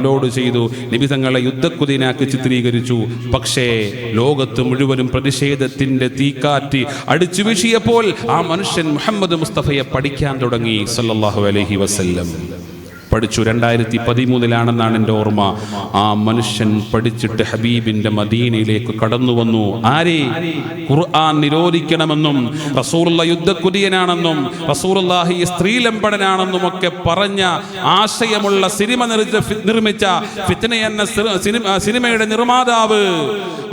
Load ചെയ്തു. നബി തങ്ങളെ യുദ്ധക്കുതിനാക്കി ചിത്രീകരിച്ചു. പക്ഷേ ലോകത്ത് മുഴുവനും പ്രതിഷേധത്തിന്റെ തീക്കാറ്റ് അടിച്ചു വീശിയപ്പോൾ ആ മനുഷ്യൻ മുഹമ്മദ് മുസ്തഫയെ പഠിക്കാൻ തുടങ്ങി. സല്ലാഹു അലഹി വസല്ലം. പഠിച്ചു. രണ്ടായിരത്തി പതിമൂന്നിലാണെന്നാണ് എന്റെ ഓർമ്മ. ആ മനുഷ്യൻ പഠിച്ചിട്ട് ഹബീബിന്റെ മദീനയിലേക്ക് കടന്നു വന്നു. ആരെ? ഖുർആൻ നിരോധിക്കണമെന്നും റസൂറുള്ള യുദ്ധക്കുതിയനാണെന്നും റസൂറുല്ലാഹി സ്ത്രീലമ്പടനാണെന്നും ഒക്കെ പറഞ്ഞ ആശയമുള്ള സിനിമ നിർമ്മിച്ച ഫിത്തന എന്ന സിനിമ സിനിമയുടെ നിർമ്മാതാവ്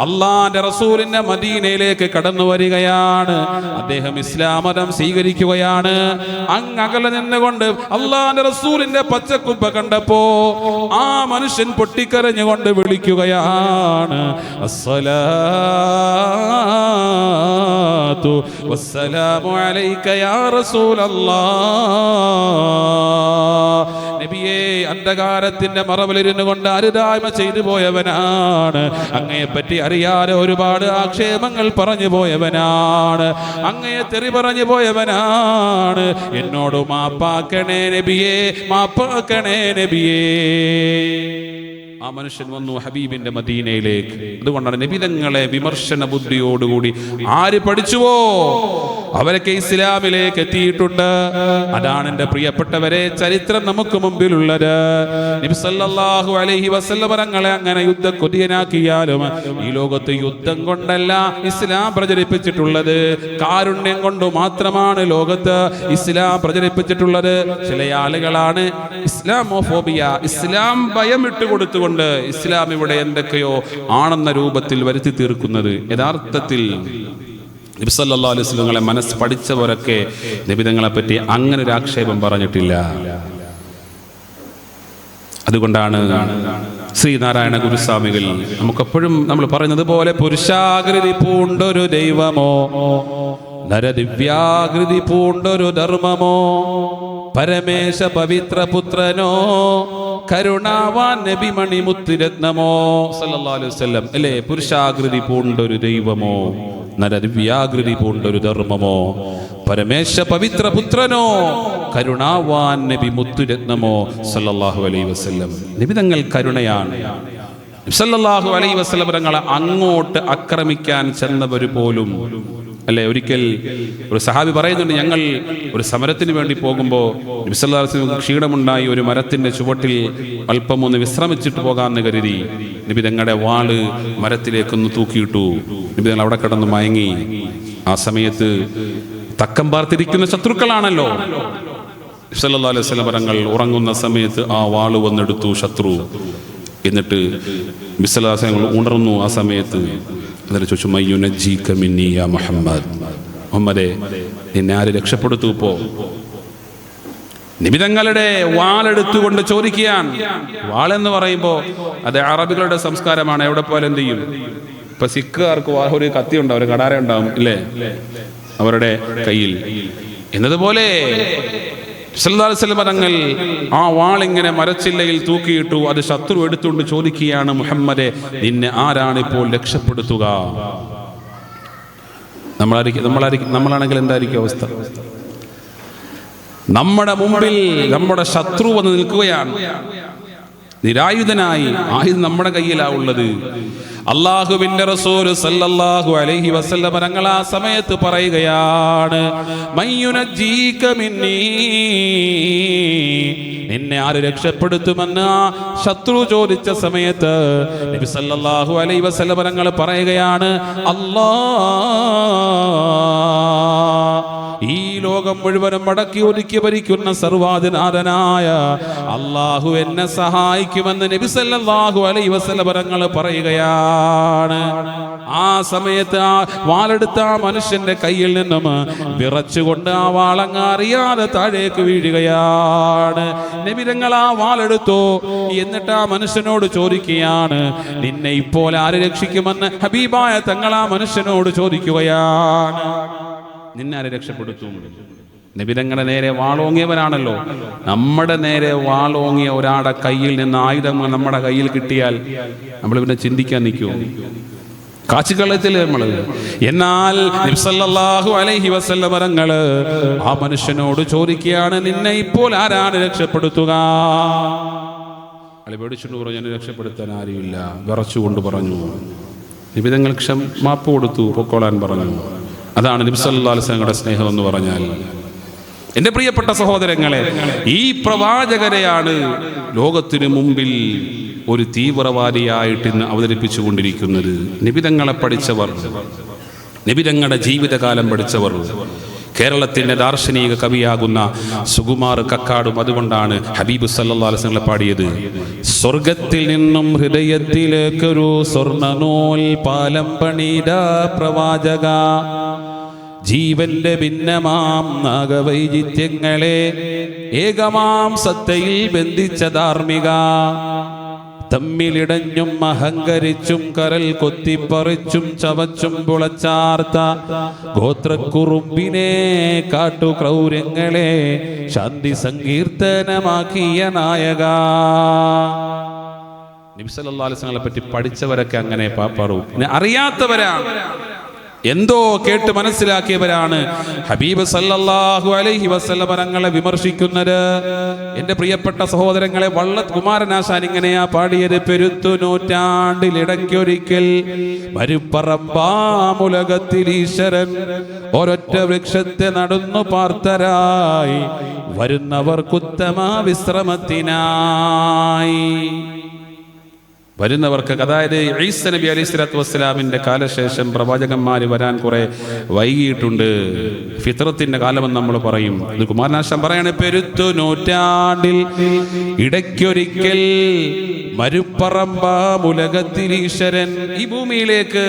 അള്ളാന്റെ റസൂലിന്റെ മദീനയിലേക്ക് കടന്നു വരികയാണ്. അദ്ദേഹം ഇസ്ലാം മതം സ്വീകരിക്കുകയാണ്. അങ്ങകലെ നിന്നുകൊണ്ട് അള്ളാന്റെ റസൂലിന്റെ പച്ചക്കുപ്പ കണ്ടപ്പോ ആ മനുഷ്യൻ പൊട്ടിക്കരഞ്ഞുകൊണ്ട് വിളിക്കുകയാണ്. വസ്സലാമു അലൈക യാ അന്ധകാരത്തിന്റെ മറവിലിരുന്നു കൊണ്ട് അരുതായ്മ ചെയ്തു പോയവനാണ്. അങ്ങയെ പറ്റി അറിയാതെ ഒരുപാട് ആക്ഷേപങ്ങൾ പറഞ്ഞു പോയവനാണ്. അങ്ങയെ തെറി പറഞ്ഞു പോയവനാണ്. എന്നോട് മാപ്പാക്കണേ നബിയെ മാപ്പാക്കണേ നബിയേ ആ മനുഷ്യൻ വന്നു ഹബീബിന്റെ മദീനയിലേക്ക്. അതുകൊണ്ടാണ് നബിതങ്ങളെ വിമർശന ബുദ്ധിയോടുകൂടി ആര് പഠിച്ചുവോ? അവരൊക്കെ ഇസ്ലാമിലേക്ക് എത്തിയിട്ടുണ്ട്. അതാണ് എന്റെ പ്രിയപ്പെട്ടവരെ ചരിത്രം നമുക്ക് മുമ്പിലുള്ളത്. നബി സല്ലല്ലാഹു അലൈഹി വസല്ലം അങ്ങനെ യുദ്ധ കൊതിയനാക്കിയാലും ഈ ലോകത്ത് യുദ്ധം കൊണ്ടല്ല ഇസ്ലാം പ്രചരിപ്പിച്ചിട്ടുള്ളത്. കാരുണ്യം കൊണ്ട് മാത്രമാണ് ലോകത്ത് ഇസ്ലാം പ്രചരിപ്പിച്ചിട്ടുള്ളത്. ചില ആളുകളാണ് ഇസ്ലാമോഫോബിയ ഇസ്ലാം ഭയം ഇട്ടുകൊടുത്തുകൊണ്ട് ഇസ്ലാം ഇവിടെ എന്തൊക്കെയോ ആണെന്ന രൂപത്തിൽ വരുത്തി തീർക്കുന്നത്. യഥാർത്ഥത്തിൽ നബി സല്ലല്ലാഹു അലൈഹി വസല്ലമകളെ മനസ്സ് പഠിച്ചവരൊക്കെ നിബിതങ്ങളെ പറ്റി അങ്ങനെ ഒരു ആക്ഷേപം പറഞ്ഞിട്ടില്ല. അതുകൊണ്ടാണ് ശ്രീനാരായണ ഗുരുസ്വാമികൾ നമുക്കെപ്പോഴും നമ്മൾ പറയുന്നത് പോലെ പുരുഷാകൃതി പൂണ്ടൊരു ദൈവമോ നരദിവ്യാകൃതി പൂണ്ടൊരു ധർമ്മമോ പരമേശ പവിത്ര പുത്രനോ കരുണാവാൻ നബിമണി മുത്തുരത്നമോ. വസല്ലം. അല്ലേ? പുരുഷാകൃതി പൂണ്ടൊരു ദൈവമോ? നരദിവ്യാകൃതി പൂണ്ടൊരു ധർമ്മമോ? പരമേശ പവിത്ര പുത്രനോ കരുണാവാൻ നബി മുത്തുരത്നമോ? സല്ലാഹു അലൈ വസല്ലം. നിബിതങ്ങൾ കരുണയാണ്. സല്ലല്ലാഹു അലൈ വസ്ലം തങ്ങളെ അങ്ങോട്ട് ആക്രമിക്കാൻ ചെന്നവർ പോലും അല്ലെ? ഒരിക്കൽ ഒരു സഹാബി പറയുന്നുണ്ട് ഞങ്ങൾ ഒരു സമരത്തിന് വേണ്ടി പോകുമ്പോൾ നബിസല്ലാസ്ലം ക്ഷീണമുണ്ടായി ഒരു മരത്തിന്റെ ചുവട്ടിൽ അല്പം ഒന്ന് വിശ്രമിച്ചിട്ട് പോകാമെന്ന് കരുതി നബി തങ്ങളുടെ വാൾ മരത്തിലേക്കൊന്ന് തൂക്കിയിട്ടു. നബി തങ്ങൾ അവിടെ കിടന്ന് മയങ്ങി. ആ സമയത്ത് തക്കം പാർത്തിരിക്കുന്ന ശത്രുക്കളാണല്ലോ. സല്ലല്ലാഹു അലൈഹി തങ്ങൾ ഉറങ്ങുന്ന സമയത്ത് ആ വാൾ വന്നെടുത്തു ശത്രു. എന്നിട്ട് ബിസ്ലാസങ്ങൾ ഉണർന്നു ആ സമയത്ത് എന്നിട്ട് ചോദിച്ചു മയ്യുനജീക കമിനിയ യാ മുഹമ്മദ്. മുഹമ്മദെ നിന്നെ ആര് രക്ഷപ്പെടുത്തു പോ നിമിതങ്ങളുടെ വാളെടുത്തുകൊണ്ട് ചോദിക്കാൻ വാളെന്ന് പറയുമ്പോൾ അത് അറബികളുടെ സംസ്കാരമാണ്. എവിടെ പോലെ എന്ത് ചെയ്യും? ഇപ്പൊ സിഖുകാർക്ക് ഒരു കത്തി ഉണ്ടാവും ഒരു കടാര ഉണ്ടാവും ഇല്ലേ? അവരുടെ കയ്യിൽ. എന്നതുപോലെ തങ്ങൾ ആ വാളിങ്ങനെ മരച്ചില്ലയിൽ തൂക്കിയിട്ടു അത് ശത്രു എടുത്തുകൊണ്ട് ചോദിക്കുകയാണ് മുഹമ്മദെ നിന്നെ ആരാണ് ഇപ്പോൾ രക്ഷപ്പെടുത്തുക? നമ്മളായിരിക്കും നമ്മളായിരിക്കും നമ്മളാണെങ്കിൽ എന്തായിരിക്കും അവസ്ഥ? നമ്മുടെ മുമ്പിൽ നമ്മുടെ ശത്രു വന്ന് നിൽക്കുകയാണ്. നിരായുധനായി ആയുധം നമ്മുടെ കയ്യിലാ ഉള്ളത്. അള്ളാഹുവിന്റെ റസൂൽ സല്ലല്ലാഹു അലൈഹി വസല്ലം ഞങ്ങൾ ആ സമയത്ത് പറയുകയാണ് നിന്നെ ആര് രക്ഷപ്പെടുത്തുമെന്ന് ശത്രു ചോദിച്ച സമയത്ത് നബി സല്ലല്ലാഹു അലൈഹി വസല്ലം ഞങ്ങൾ പറയുകയാണ് അല്ലാ ഈ ലോകം മുഴുവനും മടക്കി ഒതുക്കി ഭരിക്കുന്ന സർവാധിനാഥനായ അള്ളാഹു എന്നെ സഹായിക്കുമെന്ന് നബിസല്ലാഹു വസല്ലം തങ്ങൾ പറയുകയാണ്. ആ സമയത്ത് ആ വാളെടുത്ത ആ മനുഷ്യന്റെ കയ്യിൽ നിന്നും വിറച്ചുകൊണ്ട് ആ വാളങ്ങ അറിയാതെ താഴേക്ക് വീഴുകയാണ്. നബിരങ്ങൾ ആ വാളെടുത്തു. എന്നിട്ട് ആ മനുഷ്യനോട് ചോദിക്കുകയാണ് നിന്നെ ഇപ്പോൾ ആര് രക്ഷിക്കുമെന്ന്? ഹബീബായ തങ്ങൾ ആ മനുഷ്യനോട് ചോദിക്കുകയാണ്. നിന്നാരെ രക്ഷപ്പെടുത്തും? നബിതങ്ങളുടെ നേരെ വാളോങ്ങിയവനാണല്ലോ. നമ്മുടെ നേരെ വാളോങ്ങിയ ഒരാളുടെ കയ്യിൽ നിന്ന് ആയുധങ്ങൾ നമ്മുടെ കയ്യിൽ കിട്ടിയാൽ നമ്മൾ പിന്നെ ചിന്തിക്കാൻ നിൽക്കുമോ കാച്ചുകള്ളത്തിൽ നമ്മൾ. എന്നാൽ അലൈഹി വസല്ല ആ മനുഷ്യനോട് ചോദിക്കുകയാണ് നിന്നെ ഇപ്പോൾ ആരാണ് രക്ഷപ്പെടുത്തുക? അളി പേടിച്ചുകൊണ്ട് പറഞ്ഞു എന്നെ രക്ഷപ്പെടുത്താൻ ആരുമില്ല. വിറച്ചുകൊണ്ട് പറഞ്ഞു. നിബിതങ്ങൾ ക്ഷമ മാപ്പ് കൊടുത്തു പൊക്കോളാൻ പറഞ്ഞു. അതാണ് നിബ്സല്ലാസ്ലങ്ങളുടെ സ്നേഹം എന്ന് പറഞ്ഞാൽ. എന്റെ പ്രിയപ്പെട്ട സഹോദരങ്ങളെ ഈ പ്രവാചകരെയാണ് ലോകത്തിനു മുമ്പിൽ ഒരു തീവ്രവാദിയായിട്ട് ഇന്ന് അവതരിപ്പിച്ചു കൊണ്ടിരിക്കുന്നത് നിബിതങ്ങളെ പഠിച്ചവർ നിബിതങ്ങളുടെ ജീവിതകാലം പഠിച്ചവർ കേരളത്തിന്റെ ദാർശനിക കവിയാകുന്ന സുകുമാർ കക്കാടും അതുകൊണ്ടാണ് ഹബീബ് സല്ലാസ്ങ്ങളെ പാടിയത്. സ്വർഗത്തിൽ നിന്നും ഹൃദയത്തിലേക്കൊരു സ്വർണനൂൽ പാലം പണിത പ്രവാചക. ജീവന്റെ ഭിന്നമാം നാഗവൈചിത്യങ്ങളെ ഏകമാം സത്തയിൽ ബന്ധിച്ച ധാർമ്മിക. തമ്മിലിടഞ്ഞും അഹങ്കരിച്ചും കരൽ കൊത്തിപ്പറിച്ചും ചവച്ചും പുളച്ചാർത്ത ഗോത്രക്കുറുമ്പിനെ കാട്ടു ക്രൗര്യങ്ങളെ ശാന്തി സങ്കീർത്തനമാക്കിയ നായക. നിബ്സല്ലാസ്ങ്ങളെ പറ്റി പഠിച്ചവരൊക്കെ അങ്ങനെ പാപ്പാറു അറിയാത്തവരാ അറിയാത്തവരാണ്. എന്തോ കേട്ട് മനസ്സിലാക്കിയവരാണ്. ഹബീബ് സല്ലല്ലാഹു അലൈഹി വസല്ലമ തങ്ങളെ വിമർശിക്കുന്നത്. എന്റെ പ്രിയപ്പെട്ട സഹോദരങ്ങളെ വള്ള കുമാരനാശാൻ ഇങ്ങനെയാ പാടിയത്. പെരുത്തു നൂറ്റാണ്ടിലിടയ്ക്കൊരിക്കൽ മരുപ്പറമ്പാമുലകത്തിൽ ഈശ്വരൻ ഒരൊറ്റ വൃക്ഷത്തെ നടന്നു പാർത്തരായി വരുന്നവർക്കുത്തമ വിശ്രമത്തിനായി. വരുന്നവർക്ക് അതായത് ഈസ നബി അലൈഹി സ്വലാത്തു വസ്സലാമിന്റെ കാലശേഷം പ്രവാചകന്മാർ വരാൻ കുറെ വൈകിയിട്ടുണ്ട്. ഫിത്രത്തിന്റെ കാലമെന്ന് നമ്മൾ പറയും. ഇത് കുമാരനാശം പറയാണ് പെരുത്തു നൂറ്റാണ്ടിൽ ഇടയ്ക്കൊരിക്കൽ മരുപ്പറമ്പ മുലകത്തിൽ ഈശ്വരൻ ഈ ഭൂമിയിലേക്ക്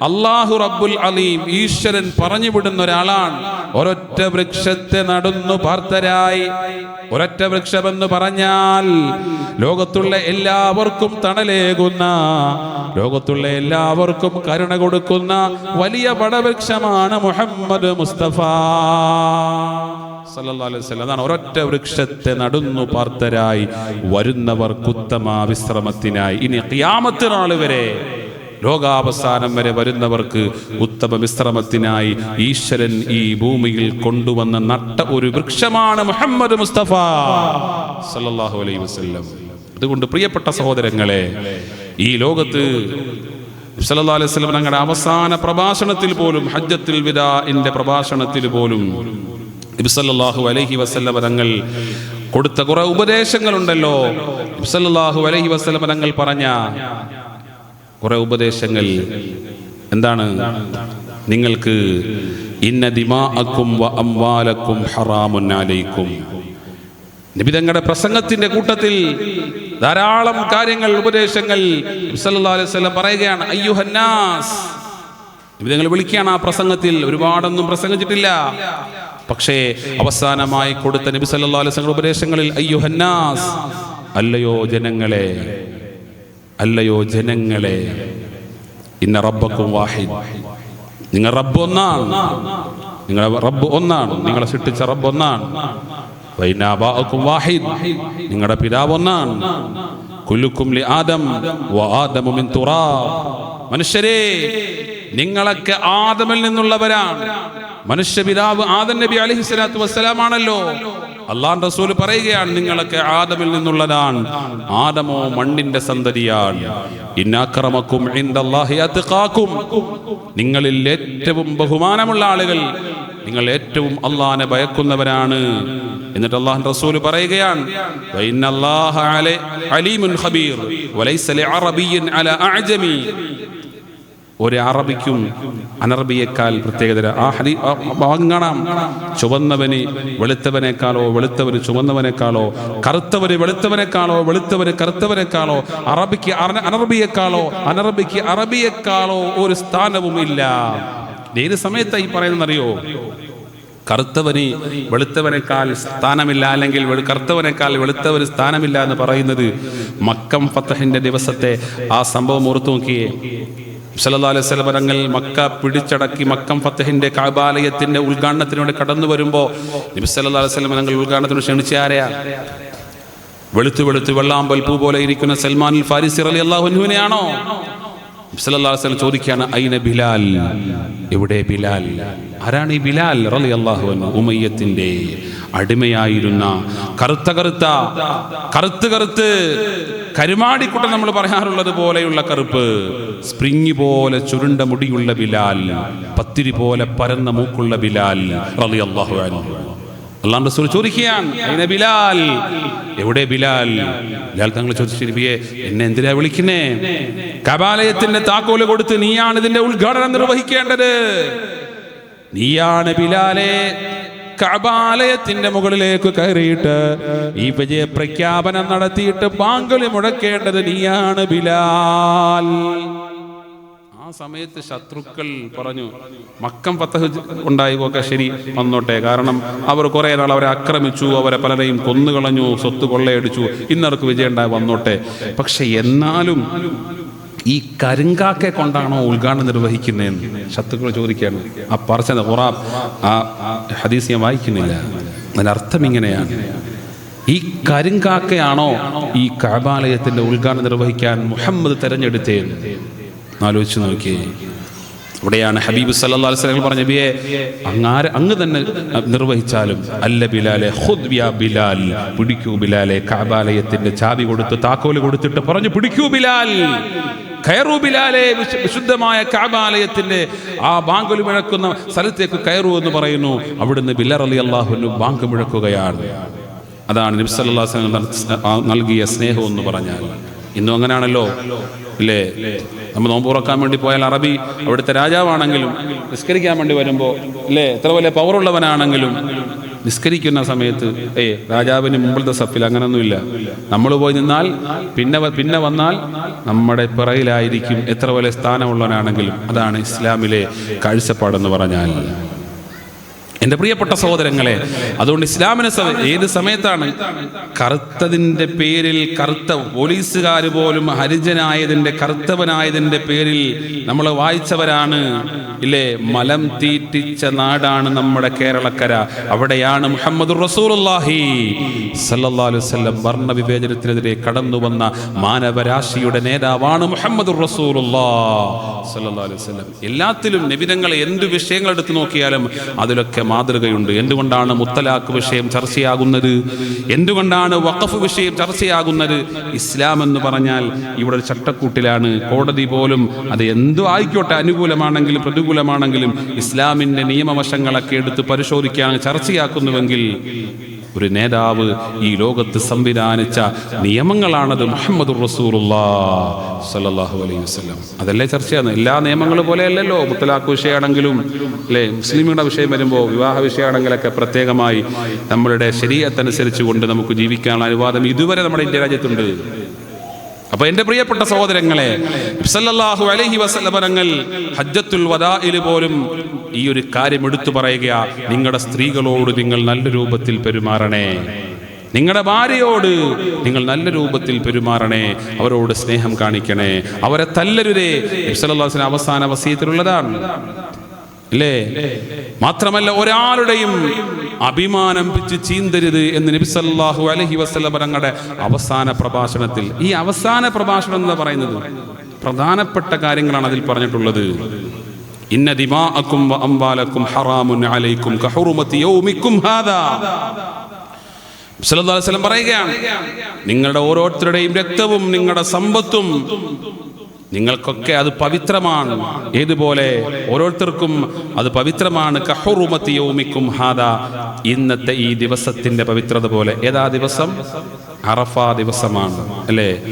അള്ളാഹു റബ്ബുൽ അലീം ഈശ്വരൻ പറഞ്ഞു വിടുന്ന ഒരാളാണ് ഒരൊറ്റ വൃക്ഷത്തെ നടന്നു പാർത്തരായി ഒരൊറ്റ വൃക്ഷമെന്ന് പറഞ്ഞാൽ ലോകത്തുള്ള എല്ലാവർക്കും തണലേകുന്ന ലോകത്തുള്ള എല്ലാവർക്കും കരുണ കൊടുക്കുന്ന വലിയ പടവൃക്ഷമാണ് മുഹമ്മദ് മുസ്തഫ. അതാണ് ഒരൊറ്റ വൃക്ഷത്തെ നടന്നു പാർത്തരായി വരുന്നവർക്കുത്തമ വിശ്രമത്തിനായി ഇനി ഖിയാമത്ത് നാൾ വരെ ലോകാവസാനം വരെ വരുന്നവർക്ക് ഉത്തമ വിശ്രമത്തിനായി ഈശ്വരൻ ഈ ഭൂമിയിൽ കൊണ്ടുവന്ന നട്ട ഒരു വൃക്ഷമാണ് മുഹമ്മദ് മുസ്തഫ സല്ലല്ലാഹു അലൈ വസല്ലം. അതുകൊണ്ട് പ്രിയപ്പെട്ട സഹോദരങ്ങളെ ഈ ലോകത്ത് സല്ലല്ലാഹു അലൈഹി വസല്ലം ഞങ്ങളുടെ അവസാന പ്രഭാഷണത്തിൽ പോലും ഹജ്ജത്തിൽ വിദാഇന്റെ പ്രഭാഷണത്തിൽ പോലും നബിസല്ലാഹു അലഹി വസല്ലം തങ്ങൾ കൊടുത്ത കുറെ ഉപദേശങ്ങളുണ്ടല്ലോ. നബിസല്ലാഹു അലഹി വസല്ലം തങ്ങൾ പറഞ്ഞ കുറെ ഉപദേശങ്ങൾ. എന്താണ്? നിങ്ങൾക്ക് ഇന്ന ദിമാഅക്കും വ അംവാലക്കും ഹറാമുൻ അലൈക്കും. നബി തങ്ങളുടെ പ്രസംഗത്തിന്റെ കൂട്ടത്തിൽ ധാരാളം കാര്യങ്ങൾ ഉപദേശങ്ങൾ പറയുകയാണ്. അയ്യുഹന്നാസ്. നബി നിബിതങ്ങൾ വിളിക്കുകയാണ് ആ പ്രസംഗത്തിൽ. ഒരുപാടൊന്നും പ്രസംഗിച്ചിട്ടില്ല. പക്ഷേ അവസാനമായി കൊടുത്ത നബി സല്ലല്ലാഹു അലൈഹി ഉപദേശങ്ങളിൽ അയ്യുഹന്നാസ്. അല്ലയോ ജനങ്ങളെ അല്ലയോ ജനങ്ങളെ. ഇന്ന റബ്ബക്കും വാഹിദ്. നിങ്ങൾ റബ്ബ് ഒന്നാണ്. നിങ്ങളെ റബ്ബ് ഒന്നാണ്. നിങ്ങളെ സൃഷ്ടിച്ച റബ്ബ് ഒന്നാണ്. വൈനാബാക്കും വാഹിദ്. നിങ്ങളുടെ പിതാവ് ഒന്നാണ്. കുല്ലുക്കും ലി ആദം. വ ആദമു മിൻ തുറാബ്. മനുഷ്യരെ നിങ്ങളൊക്കെ ആദമിൽ നിന്നുള്ളവരാണ്. മനുഷ്യ ആദൻ ആദം നബി അലഹി സ്വലാത്തു വസ്സലാമാണല്ലോ. അള്ളാൻ റസൂൽ പറയുകയാണ് നിങ്ങളൊക്കെ ആദമിൽ നിന്നുള്ളതാണ്. ആദമോ മണ്ണിന്റെ സന്തതിയാണ്. നിങ്ങളിൽ ഏറ്റവും ബഹുമാനമുള്ള ആളുകൾ നിങ്ങൾ ഏറ്റവും അള്ളാനെ ഭയക്കുന്നവരാണ്. എന്നിട്ട് അള്ളാഹു റസൂൽ പറയുകയാണ് അലീമുൻ ഖബീർ വലൈസ അല അഅജമി. ഒരു അറബിക്കും അനറബിയേക്കാൾ പ്രത്യേകത ആ ഹരി വാങ്ങണം ചുവന്നവന് വെളുത്തവനേക്കാളോ വെളുത്തവന് ചുവന്നവനേക്കാളോ കറുത്തവന് വെളുത്തവനേക്കാളോ വെളുത്തവന് കറുത്തവനേക്കാളോ അറബിക്ക് അന- അനറബിയേക്കാളോ അനറബിക്ക് അറബിയേക്കാളോ ഒരു സ്ഥാനവും ഇല്ല. ഏത് സമയത്തായി പറയുന്നറിയോ കറുത്തവന് വെളുത്തവനേക്കാൾ സ്ഥാനമില്ല അല്ലെങ്കിൽ കറുത്തവനേക്കാൾ വെളുത്തവന് സ്ഥാനമില്ല എന്ന് പറയുന്നത് മക്കം ഫത്തഹിന്റെ ദിവസത്തെ ആ സംഭവം ഓർത്തു നോക്കിയേ. സല്ലല്ലാഹു അലൈഹി തങ്ങൾ മക്ക പിടിച്ചടക്കി മക്കം ഫത്തഹിന്റെ കാബാലയത്തിന്റെ ഉദ്ഘാടനത്തിനോട് കടന്നു വരുമ്പോൾ നബി സല്ലല്ലാഹു അലൈഹി വസല്ലം തങ്ങൾ ഉദ്ഘാടനത്തിന് ക്ഷണിച്ച ആരെയാ വെളുത്തു വെളുത്തു വെള്ളാമ്പൽ പൂ പോലെ ഇരിക്കുന്ന സൽമാനിൽ ഫാരിസി റലി അള്ളാഹുനുവിനെയാണോ വസല്ലം ചോദിക്കുകയാണ് ഐന ബിലാൽ? എവിടെ ബിലാൽ? ആരാണ് ഈ ബിലാൽ? റളിയല്ലാഹു അള്ളാഹു ഉമയ്യത്തിന്റെ അടിമയായിരുന്ന കറുത്ത കറുത്ത കറുത്ത് കറുത്ത് കരുമാടിക്കുട്ട നമ്മൾ പറയാറുള്ളത് പോലെയുള്ള കറുപ്പ് സ്പ്രിങ് പോലെ ചുരുണ്ട മുടിയുള്ള ബിലാൽ പത്തിരി പോലെ പരന്ന മൂക്കുള്ള ബിലാൽ റളിയല്ലാഹു അൻഹു. അള്ളാഹ് റസൂൽ ചോദിക്കുകയാണ് "അയിന ബിലാൽ എവിടെ ബിലാൽ? ബിലാൽ തങ്ങൾ ചോദിച്ചു എന്നെ എന്തിനാ വിളിക്കുന്നേ? കപാലയത്തിന്റെ താക്കോൽ കൊടുത്ത് നീയാണ് ഇതിന്റെ ഉദ്ഘാടനം നിർവഹിക്കേണ്ടത്. നീയാണ് ബിലാലെ കബാലയത്തിന്റെ മുകളിലേക്ക് കയറിയിട്ട് ഈ വിജയ പ്രഖ്യാപനം നടത്തിയിട്ട് പാങ്കളി മുടക്കേണ്ടത് നീയാണ് ബിലാൽ. സമയത്ത് ശത്രുക്കൾ പറഞ്ഞു മക്കം പത്തഹ് ഉണ്ടായിക്കൊക്കെ ശരി വന്നോട്ടെ. കാരണം അവർ കുറെ നാൾ അവരെ ആക്രമിച്ചു അവരെ പലരെയും കൊന്നുകളഞ്ഞു സ്വത്ത് കൊള്ളയടിച്ചു. ഇന്നവർക്ക് വിജയം ഉണ്ടായി വന്നോട്ടെ. പക്ഷെ എന്നാലും ഈ കരിങ്കാക്കെ കൊണ്ടാണോ ഉദ്ഘാടനം നിർവഹിക്കുന്നതെന്ന് ശത്രുക്കൾ ചോദിക്കുകയാണ്. ആ പറച്ചത് ഖുറാൻ ആ ഹദീസ് ഞാൻ വായിക്കുന്നില്ല. അതിനർത്ഥം ഇങ്ങനെയാണ്. ഈ കരിങ്കാക്കയാണോ ഈ കാബാലയത്തിന്റെ ഉദ്ഘാടനം നിർവഹിക്കാൻ മുഹമ്മദ് തെരഞ്ഞെടുത്തേന്ന് ആലോചിച്ച് നോക്കിയേ. അവിടെയാണ് ഹബീബ് അലൈഹി വസല്ലം പറഞ്ഞ ബിയെ അങ്ങാര് അങ്ങ് തന്നെ നിർവഹിച്ചാലും അല്ല ബിലാലെ ബിലാൽ പിടിക്കൂ ബിലാലെ കാബാലയത്തിന്റെ ചാവി കൊടുത്ത് താക്കോൽ കൊടുത്തിട്ട് പറഞ്ഞു പിടിക്കൂ ബിലാൽ കയറൂ ബിലാലെ വിശു- വിശുദ്ധമായ കാബാലയത്തിന്റെ ആ ബാങ്കുൽ മുഴക്കുന്ന സ്ഥലത്തേക്ക് കയറൂ എന്ന് പറയുന്നു. അവിടുന്ന് ബിലർ അലി അള്ളാഹുനു ബാങ്ക് മുഴക്കുകയാണ്. അതാണ് നബി സല്ലല്ലാഹു അലൈഹി വസല്ലം നൽകിയ സ്നേഹം എന്ന് പറഞ്ഞാൽ. ഇന്നും അങ്ങനെയാണല്ലോ. ഇല്ലേ? നമ്മൾ നോമ്പ് തുറക്കാൻ വേണ്ടി പോയാൽ അറബി അവിടുത്തെ രാജാവാണെങ്കിലും നിസ്കരിക്കാൻ വേണ്ടി വരുമ്പോൾ അല്ലേ എത്ര വലിയ പവറുള്ളവനാണെങ്കിലും നിസ്കരിക്കുന്ന സമയത്ത് ഏ രാജാവിന് മുമ്പിലത്തെ സഫിൽ അങ്ങനൊന്നുമില്ല. നമ്മൾ പോയി നിന്നാൽ പിന്നെ പിന്നെ വന്നാൽ നമ്മുടെ പിറയിലായിരിക്കും എത്ര വലിയ സ്ഥാനമുള്ളവനാണെങ്കിലും. അതാണ് ഇസ്ലാമിലെ കാഴ്ചപ്പാടെന്ന് പറഞ്ഞാൽ. എന്റെ പ്രിയപ്പെട്ട സഹോദരങ്ങളെ അതുകൊണ്ട് ഇസ്ലാമിനെ ഏത് സമയത്താണ് കറുത്തതിന്റെ പേരിൽ കറുത്ത പോലീസുകാർ പോലും ഹരിജനായതിന്റെ കറുത്തവനായതിന്റെ പേരിൽ നമ്മൾ വായിച്ചവരാണ്. ഇല്ലേ മലം തീറ്റിച്ച നാടാണ് നമ്മുടെ കേരളക്കര. അവിടെയാണ് മുഹമ്മദ് റസൂലുള്ളാഹി സല്ലാസ്ലം വർണ വിവേചനത്തിനെതിരെ കടന്നു വന്ന മാനവരാശിയുടെ നേതാവാണ് മുഹമ്മദ് റസൂലുല്ലാ വസല്ലം. എല്ലാത്തിലും നിബിതങ്ങൾ എന്ത് വിഷയങ്ങൾ എടുത്തു നോക്കിയാലും അതിലൊക്കെ മാതൃകയുണ്ട്. എന്തുകൊണ്ടാണ് മുത്തലാഖ് വിഷയം ചർച്ചയാകുന്നത്? എന്തുകൊണ്ടാണ് വഖഫ് വിഷയം ചർച്ചയാകുന്നത്? ഇസ്ലാം എന്ന് പറഞ്ഞാൽ ഇവിടെ ഒരു ചട്ടക്കൂട്ടിലാണ്. കോടതി പോലും അത് എന്തു ആയിക്കോട്ടെ അനുകൂലമാണെങ്കിലും പ്രതികൂലമാണെങ്കിലും ഇസ്ലാമിന്റെ നിയമവശങ്ങളൊക്കെ എടുത്ത് പരിശോധിക്കാൻ ചർച്ചയാക്കുന്നുവെങ്കിൽ ഒരു നേതാവ് ഈ ലോകത്ത് സംവിധാനിച്ച നിയമങ്ങളാണത് മുഹമ്മദ് സല്ലല്ലാഹു അലൈഹി വസല്ലം. അതല്ലേ ചർച്ചയാണ് എല്ലാ നിയമങ്ങളും പോലെയല്ലല്ലോ. മുത്തലാഖ് വിഷയമാണെങ്കിലും അല്ലേ? മുസ്ലിമുകളുടെ വിഷയം വരുമ്പോൾ വിവാഹ വിഷയമാണെങ്കിലൊക്കെ പ്രത്യേകമായി നമ്മളുടെ ശരീരത്തനുസരിച്ച് കൊണ്ട് നമുക്ക് ജീവിക്കാനുള്ള അനുവാദം ഇതുവരെ നമ്മുടെ ഇന്ത്യ രാജ്യത്തുണ്ട്. അപ്പൊ എന്റെ പ്രിയപ്പെട്ട സഹോദരങ്ങളെ സല്ലല്ലാഹു അലൈഹി വസല്ലമങ്ങൾ ഹജ്ജത്തുൽ വദാഇൽ പോലും ഈ ഒരു കാര്യം എടുത്തു പറയുക നിങ്ങളുടെ സ്ത്രീകളോട് നിങ്ങൾ നല്ല രൂപത്തിൽ പെരുമാറണേ. നിങ്ങളുടെ ഭാര്യയോട് നിങ്ങൾ നല്ല രൂപത്തിൽ പെരുമാറണേ അവരോട് സ്നേഹം കാണിക്കണേ. അവരെ തല്ലരുതേ. നബി അവസാന വസീയത്തിലുള്ളതാണ് അല്ലേ മാത്രമല്ല ഒരാളുടെയും അഭിമാനം പിച്ച് ചീന്തരുത് എന്ന് നബിസല്ലാഹു അലഹി വസല്ലം തങ്ങളുടെ അവസാന പ്രഭാഷണത്തിൽ ഈ അവസാന പ്രഭാഷണം എന്ന് പറയുന്നത് പ്രധാനപ്പെട്ട കാര്യങ്ങളാണ് അതിൽ പറഞ്ഞിട്ടുള്ളത്. ഇന്ന ദിമാഅക്കും വ അംവാലക്കും ഹറാമുൻ അലൈക്കും കഹുറുമത്തി യൗമിക്കും ഹാദാ. സല്ലല്ലാഹു അലൈഹി വസല്ലം പറയുകയാണ് നിങ്ങളുടെ ഓരോരുത്തരുടെയും രക്തവും നിങ്ങളുടെ സമ്പത്തും നിങ്ങൾക്കൊക്കെ അത് പവിത്രമാണ്. ഏതുപോലെ ഓരോരുത്തർക്കും അത് പവിത്രമാണ്. കഹുറുമത്തി യൗമിക്കും ഹാദ. ഇന്നത്തെ ഈ ദിവസത്തിന്റെ പവിത്രത പോലെ. ഏതാ ദിവസം? അറഫ ദിവസമാണ്. അല്ലേ?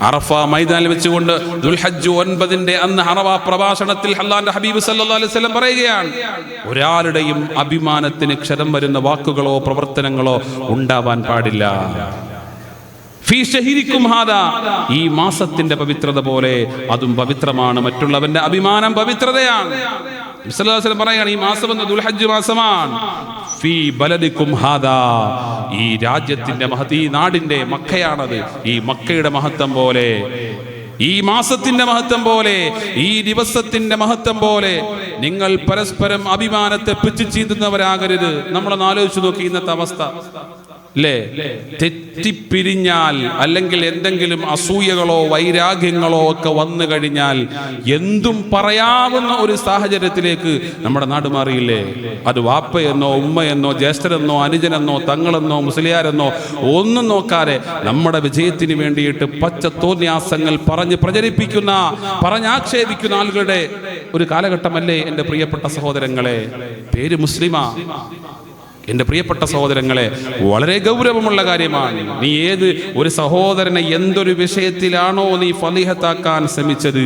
അറഫ മൈതാനിൽ വെച്ചുകൊണ്ട് ദുൽഹജ്ജ് ഒൻപതിന്റെ അന്ന് അറവ പ്രഭാഷണത്തിൽ ഹല്ലാന്റെ ഹബീബ് സല്ലല്ലാഹു അലൈഹി വസല്ലം പറയുകയാണ്. ഒരാളുടെയും അഭിമാനത്തിന് ക്ഷരം വരുന്ന വാക്കുകളോ പ്രവർത്തനങ്ങളോ ഉണ്ടാവാൻ പാടില്ല. ഈ മാസത്തിന്റെ പവിത്രത പോലെ അതും പവിത്രമാണ്. മറ്റുള്ളവന്റെ അഭിമാനം പവിത്രതയാണ്. പറയാണ് ഈ മാസം എന്ന ദുൽഹജ്ജ് മാസമാണ്. ഫീ ഹാദാ. ഈ രാജ്യത്തിന്റെ മഹത് ഈ നാടിന്റെ മക്കയാണത്. ഈ മക്കയുടെ മഹത്വം പോലെ ഈ മാസത്തിന്റെ മഹത്വം പോലെ ഈ ദിവസത്തിന്റെ മഹത്വം പോലെ നിങ്ങൾ പരസ്പരം അഭിമാനത്തെ പിച്ചു ചീന്തുന്നവരാകരുത്. നമ്മളൊന്ന് ആലോചിച്ചു നോക്കി ഇന്നത്തെ അവസ്ഥ. അല്ലേ തെറ്റിപ്പിരിഞ്ഞാൽ അല്ലെങ്കിൽ എന്തെങ്കിലും അസൂയകളോ വൈരാഗ്യങ്ങളോ ഒക്കെ വന്നു കഴിഞ്ഞാൽ എന്തും പറയാവുന്ന ഒരു സാഹചര്യത്തിലേക്ക് നമ്മുടെ നാട് മാറിയില്ലേ? അത് വാപ്പയെന്നോ ഉമ്മയെന്നോ ജ്യേഷ്ഠരെന്നോ അനുജനെന്നോ തങ്ങളെന്നോ മുസ്ലിയാരെന്നോ ഒന്നും നോക്കാതെ നമ്മുടെ വിജയത്തിന് വേണ്ടിയിട്ട് പച്ച തോന്യാസങ്ങൾ പറഞ്ഞ് പ്രചരിപ്പിക്കുന്ന പറഞ്ഞാക്ഷേപിക്കുന്ന ആളുകളുടെ ഒരു കാലഘട്ടമല്ലേ എന്റെ പ്രിയപ്പെട്ട സഹോദരങ്ങളെ? പേര് മുസ്ലിമാ. എന്റെ പ്രിയപ്പെട്ട സഹോദരങ്ങളെ വളരെ ഗൗരവമുള്ള കാര്യമാണ്. നീ ഏത് ഒരു സഹോദരനെ എന്തൊരു വിഷയത്തിലാണോ നീ ഫലിഹത്താക്കാൻ ശ്രമിച്ചത്?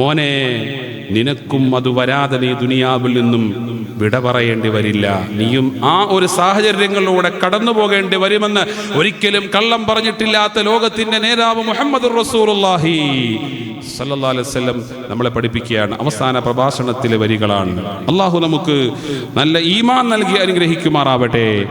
മോനെ നിനക്കും അത് വരാതെ നീ ദുനിയാവിൽ നിന്നും വിട പറയേണ്ടി വരില്ല. നീയും ആ ഒരു സാഹചര്യങ്ങളിലൂടെ കടന്നു പോകേണ്ടി വരുമെന്ന് ഒരിക്കലും കള്ളം പറഞ്ഞിട്ടില്ലാത്ത ലോകത്തിന്റെ നേതാവ് മുഹമ്മദ് റസൂറുല്ലാഹി വസല്ലം നമ്മളെ പഠിപ്പിക്കുകയാണ്. അവസാന പ്രഭാഷണത്തിലെ വരികളാണ്. അള്ളാഹു നമുക്ക് നല്ല ഈമാൻ നൽകി അനുഗ്രഹിക്കുമാറാവട്ടെ.